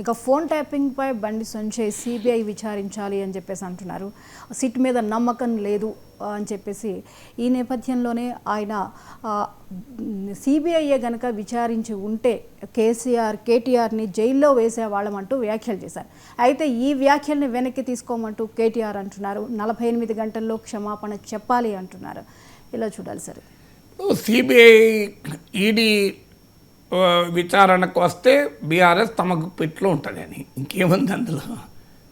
ఇక phone ట్యాపింగ్పై Bandi Sanjay CBI విచారించాలి అని చెప్పేసి అంటున్నారు. సిట్ మీద నమ్మకం లేదు అని చెప్పేసి ఈ నేపథ్యంలోనే ఆయన సిబిఐఏ గనక విచారించి ఉంటే కేసీఆర్ కేటీఆర్ని జైల్లో వేసేవాళ్ళమంటూ వ్యాఖ్యలు చేశారు. అయితే ఈ వ్యాఖ్యల్ని వెనక్కి తీసుకోమంటూ కేటీఆర్ అంటున్నారు. నలభై ఎనిమిది గంటల్లో క్షమాపణ చెప్పాలి అంటున్నారు. ఇలా చూడాలి సార్. సిబిఐ ఈడీ విచారణకు వస్తే బీఆర్ఎస్ తమకు పెట్లో ఉంటుందని ఇంకేముంది అందులో?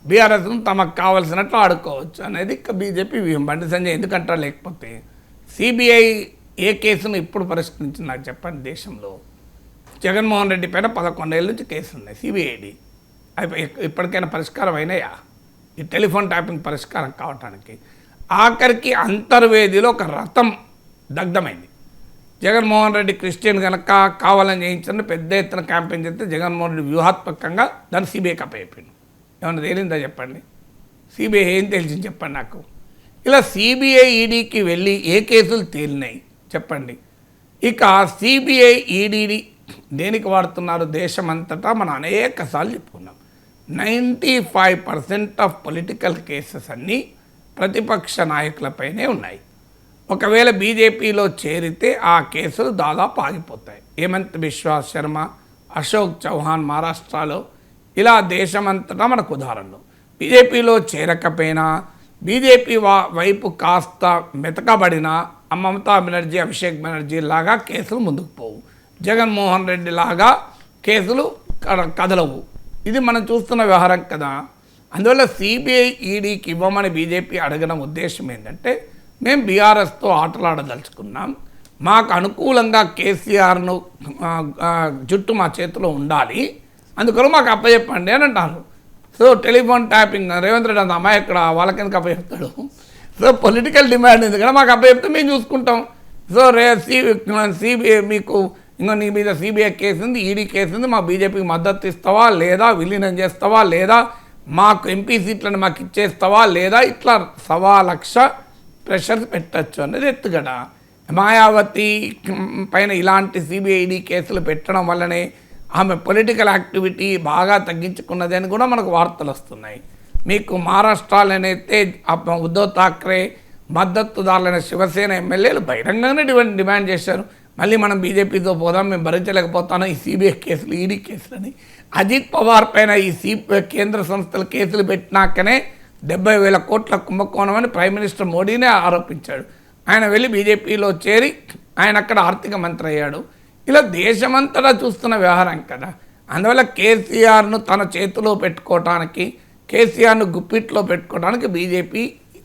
బీఆర్ఎస్ను తమకు కావలసినట్లు ఆడుకోవచ్చు అనేది ఇక బీజేపీ వ్యూహం. బండి సంజయ్ ఎందుకంటారు లేకపోతే? సిబిఐ ఏ కేసును ఇప్పుడు పరిష్కరించింది నాకు చెప్పండి దేశంలో? జగన్మోహన్ రెడ్డి పైన పదకొండేళ్ళ నుంచి కేసులు ఉన్నాయి సిబిఐడి అవి ఇప్పటికైనా పరిష్కారం అయినాయా? ఈ టెలిఫోన్ ట్యాపింగ్ పరిష్కారం కావటానికి. ఆఖరికి అంతర్వేదిలో ఒక రథం దగ్ధమైంది. జగన్మోహన్ రెడ్డి క్రిస్టియన్ కనుక కావాలని చేయించిన పెద్ద ఎత్తున క్యాంపెయిన్ చేస్తే జగన్మోహన్ రెడ్డి వ్యూహాత్మకంగా దాన్ని సిబిఐ కప్పయిపోయింది ఏమన్నా తేలిందా చెప్పండి? సిబిఐ ఏం తెలిసింది చెప్పండి నాకు. ఇలా సిబిఐ ఈడీకి వెళ్ళి ఏ కేసులు తేలినాయి చెప్పండి. ఇక సిబిఐ ఈడీని దేనికి వాడుతున్నారు? దేశమంతటా మనం అనేక సార్లు చెప్పుకున్నాం. Ninety five percent of political cases అన్నీ ప్రతిపక్ష నాయకులపైనే ఉన్నాయి. ఒకవేళ బీజేపీలో చేరితే ఆ కేసులు దాదాపు ఆగిపోతాయి. హేమంత్ విశ్వాస్ శర్మ అశోక్ చౌహాన్ మహారాష్ట్రలో ఇలా దేశమంతటా మనకు ఉదాహరణలు. బీజేపీలో చేరకపోయినా బీజేపీ వా వైపు కాస్త మెతకబడిన మమతా బెనర్జీ అభిషేక్ బెనర్జీ లాగా కేసులు ముందుకు పోవు. జగన్మోహన్ రెడ్డి లాగా కేసులు కద- కదలవు. ఇది మనం చూస్తున్న వ్యవహారం కదా. అందువల్ల సిబిఐ ఈడీకి ఇవ్వమని బీజేపీ అడగడం ఉద్దేశం ఏంటంటే మేము బీఆర్ఎస్తో ఆటలాడదలుచుకున్నాం. మాకు అనుకూలంగా కేసీఆర్ను జుట్టు మా చేతిలో ఉండాలి. అందుకని మాకు అప్పచెప్పండి అని అంటారు. So telephone tapping Revanth Reddy అంత అమ్మాయి ఇక్కడ వాళ్ళకెందుకు అప్పచెప్తాడు సో పొలిటికల్ డిమాండ్ ఎందుకంటే మాకు అప్పచెప్తే మేము చూసుకుంటాం. సో రే సిబిఐ మీకు ఇంకా నీ మీద సిబిఐ కేసు ఉంది ఈడీ కేసు ఉంది మా బీజేపీకి మద్దతు ఇస్తావా లేదా విలీనం చేస్తావా లేదా మాకు ఎంపీ సీట్లను మాకు ఇచ్చేస్తావా లేదా ఇట్లా సవా లక్ష ప్రెషర్ పెట్టచ్చు అనేది ఎత్తుగడ. మాయావతి పైన ఇలాంటి సిబిఐడి కేసులు పెట్టడం వల్లనే ఆమె పొలిటికల్ యాక్టివిటీ బాగా తగ్గించుకున్నది అని కూడా మనకు వార్తలు వస్తున్నాయి. మీకు మహారాష్ట్రలోనైతే ఉద్ధవ్ థాక్రే మద్దతుదారులైన శివసేన ఎమ్మెల్యేలు బహిరంగంగానే డిమాండ్ డిమాండ్ చేశారు. మళ్ళీ మనం బీజేపీతో పోదాం మేము భరించలేకపోతాను ఈ సిబిఐ కేసులు ఈడీ కేసులని. అజిత్ పవార్ పైన ఈ సి కేంద్ర సంస్థలు కేసులు పెట్టినాకనే డెబ్బై వేల కోట్ల కుంభకోణం అని ప్రైమ్ మినిస్టర్ మోడీనే ఆరోపించాడు. ఆయన వెళ్ళి బీజేపీలో చేరి ఆయన అక్కడ ఆర్థిక మంత్రి అయ్యాడు. ఇలా దేశమంతటా చూస్తున్న వ్యవహారం కదా. అందువల్ల కేసీఆర్ను తన చేతిలో పెట్టుకోవటానికి కేసీఆర్ను గుప్పిట్లో పెట్టుకోవడానికి బీజేపీ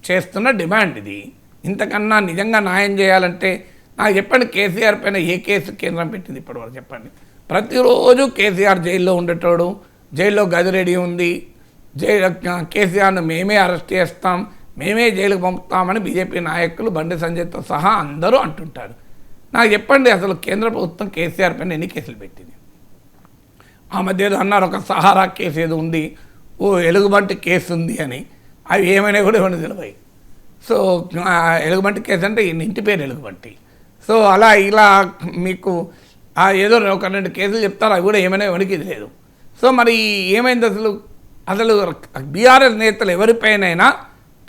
చేస్తున్న డిమాండ్ ఇది. ఇంతకన్నా నిజంగా న్యాయం చేయాలంటే నాకు చెప్పండి కేసీఆర్ పైన ఏ కేసు కేంద్రం పెట్టింది ఇప్పటివరకు చెప్పండి. ప్రతిరోజు కేసీఆర్ జైల్లో ఉండేటోడు జైల్లో గది రెడీ ఉంది జై కేసీఆర్ను మేమే అరెస్ట్ చేస్తాం మేమే జైలుకు పంపుతామని బీజేపీ నాయకులు బండి సంజయ్తో సహా అందరూ అంటుంటారు. నాకు చెప్పండి అసలు కేంద్ర ప్రభుత్వం కేసీఆర్ పైన ఎన్ని కేసులు పెట్టింది? ఆ మధ్య ఏదో అన్నారు ఒక సహారా కేసు ఏదో ఉంది ఓ ఎలుగుబంటి కేసు ఉంది అని. అవి ఏమైనా కూడా ఇవ్వండి తెలివాయి సో ఆ ఎలుగుబంటి కేసు అంటే ఇంటి పేరు ఎలుగుబంటి. సో అలా ఇలా మీకు ఏదో ఒక రెండు కేసులు చెప్తారు అవి కూడా ఏమైనా వణికిది లేదు సో మరి ఏమైంది అసలు? అసలు బీఆర్ఎస్ నేతలు ఎవరిపైనైనా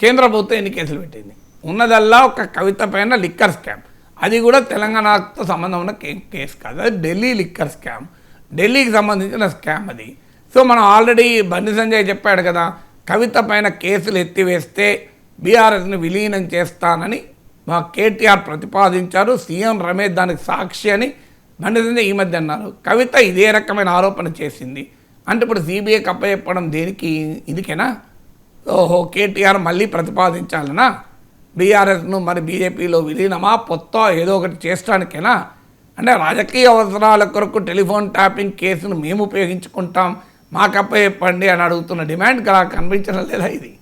కేంద్ర ప్రభుత్వం ఎన్ని కేసులు పెట్టింది? ఉన్నదల్లా ఒక కవిత పైన లిక్కర్ స్కామ్. అది కూడా తెలంగాణతో సంబంధం ఉన్న కేసు కాదు. అది ఢిల్లీ లిక్కర్ స్కామ్. ఢిల్లీకి సంబంధించిన స్కామ్ అది. సో మనం ఆల్రెడీ బండి సంజయ్ చెప్పాడు కదా కవిత పైన కేసులు ఎత్తివేస్తే బీఆర్ఎస్ని విలీనం చేస్తానని మా కేటీఆర్ ప్రతిపాదించారు. సీఎం రమేష్ దానికి సాక్షి అని బండి సంజయ్ ఈ మధ్య అన్నారు. కవిత ఇదే రకమైన ఆరోపణ చేసింది. అంటే ఇప్పుడు సిబిఐకి అప్పచెప్పడం దేనికి? ఇదికేనా? ఓహో కేటీఆర్ మళ్ళీ ప్రతిపాదించాలనా? బీఆర్ఎస్ను మరి బీజేపీలో విలీనమా? పొత్త ఏదో ఒకటి చేసడానికేనా అంటే రాజకీయ అవసరాల కొరకు టెలిఫోన్ ట్యాపింగ్ కేసును మేము ఉపయోగించుకుంటాం. మాకు అప్పచెప్పండి అని అడుగుతున్న డిమాండ్ కదా కనిపించడం లేదా ఇది?